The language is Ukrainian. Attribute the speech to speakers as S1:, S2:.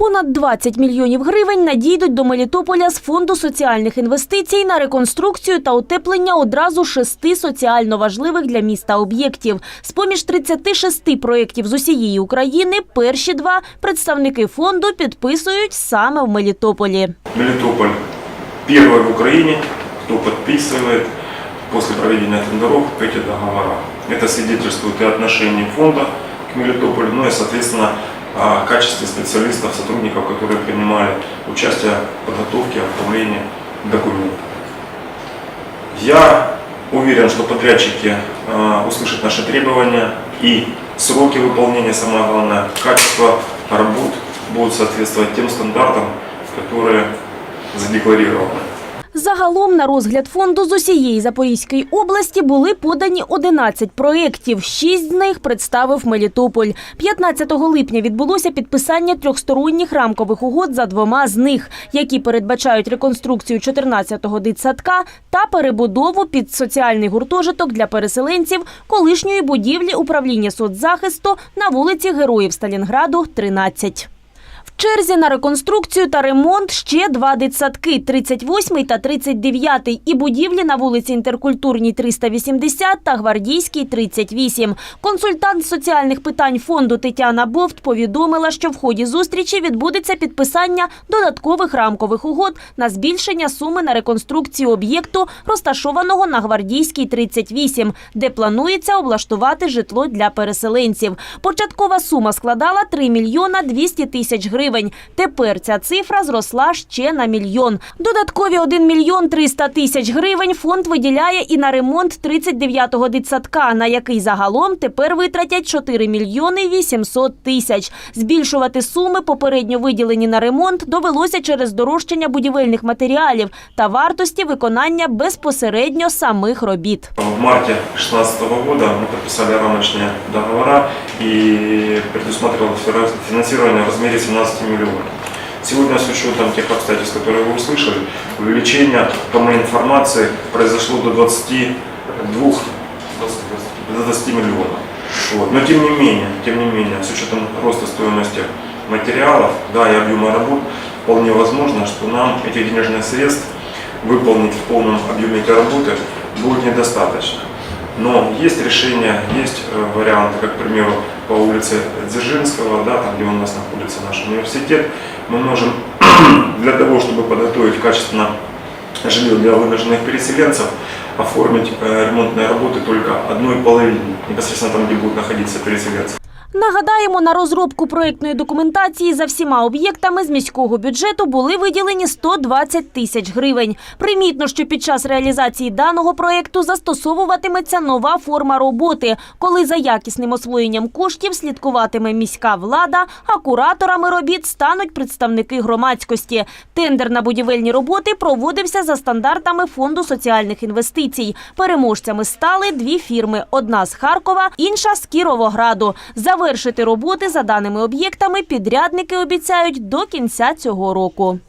S1: Понад 20 мільйонів гривень надійдуть до Мелітополя з фонду соціальних інвестицій на реконструкцію та утеплення одразу шести соціально важливих для міста об'єктів. З поміж 36 проєктів з усієї України перші два представники фонду підписують саме в Мелітополі.
S2: Мелитополь первый в Украине, кто подписывает после проведения тендеров эти договора. Это свидетельствует и отношение фонда к Мелитополю, ну и, соответственно, о качестве специалистов, сотрудников, которые принимали участие в подготовке, оформлении документов. Я уверен, что подрядчики э, услышат наши требования и сроки выполнения, самое главное, качество работ будут соответствовать тем стандартам, которые задекларированы.
S1: Загалом на розгляд фонду з усієї Запорізької області були подані 11 проєктів. Шість з них представив Мелітополь. 15 липня відбулося підписання трьохсторонніх рамкових угод за двома з них, які передбачають реконструкцію 14-го дитсадка та перебудову під соціальний гуртожиток для переселенців колишньої будівлі управління соцзахисту на вулиці Героїв Сталінграду, 13. В черзі на реконструкцію та ремонт ще два дитсадки – 38 та 39 і будівлі на вулиці Інтеркультурній 380 та Гвардійській 38. Консультант соціальних питань фонду Тетяна Бовт повідомила, що в ході зустрічі відбудеться підписання додаткових рамкових угод на збільшення суми на реконструкцію об'єкту, розташованого на Гвардійській 38, де планується облаштувати житло для переселенців. Початкова сума складала 3 мільйона 200 тисяч гривень. Тепер ця цифра зросла ще на мільйон. Додаткові 1 мільйон 300 тисяч гривень фонд виділяє і на ремонт 39-го дитсадка, на який загалом тепер витратять 4 мільйони 800 тисяч. Збільшувати суми, попередньо виділені на ремонт, довелося через дорожчання будівельних матеріалів та вартості виконання безпосередньо самих робіт.
S2: В марте 2016 года мы подписали рамочные договора и предусматривалось финансирование в размере 17 миллионов. Сегодня с учетом тех обстоятельств, которые вы услышали, увеличение, по моей информации, произошло до 22 до 20 миллионов. Вот. Но тем не менее, тем не менее, с учетом роста стоимости материалов да, и объема работ, вполне возможно, что нам этих денежных средств выполнить в полном объеме эти работы будет недостаточно. Но есть решения, есть э, варианты, как, к примеру, по улице Дзержинского, да, там, где у нас находится наш университет, мы можем для того, чтобы подготовить качественно жилье для вынужденных переселенцев, оформить э, ремонтные работы только одной половине, непосредственно там, где будут находиться переселенцы.
S1: Нагадаємо, на розробку проєктної документації за всіма об'єктами з міського бюджету були виділені 120 тисяч гривень. Примітно, що під час реалізації даного проєкту застосовуватиметься нова форма роботи, коли за якісним освоєнням коштів слідкуватиме міська влада, а кураторами робіт стануть представники громадськості. Тендер на будівельні роботи проводився за стандартами Фонду соціальних інвестицій. Переможцями стали дві фірми: одна з Харкова, інша з Кіровограду. Завершити роботи за даними об'єктами підрядники обіцяють до кінця цього року.